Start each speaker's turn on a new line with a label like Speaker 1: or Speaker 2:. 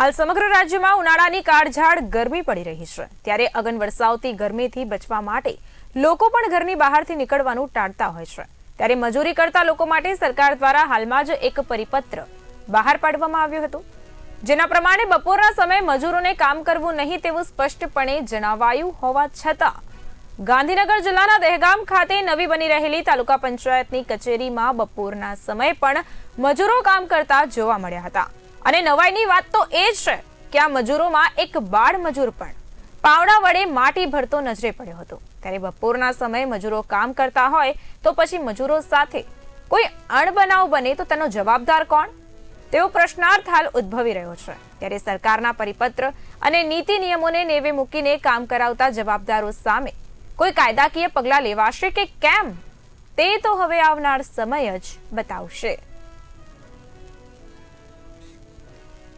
Speaker 1: હાલ સમગ્ર રાજ્યમાં ઉનાળાની કાળઝાળ ગરમી પડી રહી છે. ત્યારે અગન વરસાવતી ગરમીથી બચવા માટે લોકો પણ ઘરની બહારથી નીકળવાનું ટાળતા હોય છે. ત્યારે મજૂરી કરતા લોકો માટે સરકાર દ્વારા હાલમાં જ એક પરિપત્ર બહાર પાડવામાં આવ્યો હતો. જેના પ્રમાણે બપોરના સમયે મજૂરોને કામ કરવું નહીં તેવું સ્પષ્ટપણે જણાવાયું હોવા છતાં ગાંધીનગર જિલ્લાના દહેગામ ખાતે નવી બની રહેલી તાલુકા પંચાયતની કચેરીમાં બપોરના સમયે પણ મજૂરો કામ કરતા જોવા મળ્યા હતા. અને નવાઈની વાત તો એ જ છે કે આ મજૂરોમાં એક બાળ મજૂર પણ પાવડા વડે માટી ભરતો નજરે પડ્યો હતો. ત્યારે બપોરના સમયે મજૂરો કામ કરતા હોય તો પછી મજૂરો સાથે કોઈ અણબનાવ બને તો તેનો જવાબદાર કોણ? તેવો પ્રશ્નાર્થ હાલ ઉદ્ભવી રહ્યો છે. ત્યારે સરકારના પરિપત્ર અને નીતિ નિયમોને નેવે મૂકીને કામ કરાવતા જવાબદારો સામે કોઈ કાયદાકીય પગલાં લેવાશે કે કેમ? તે તો હવે આવનાર સમય જ બતાવશે.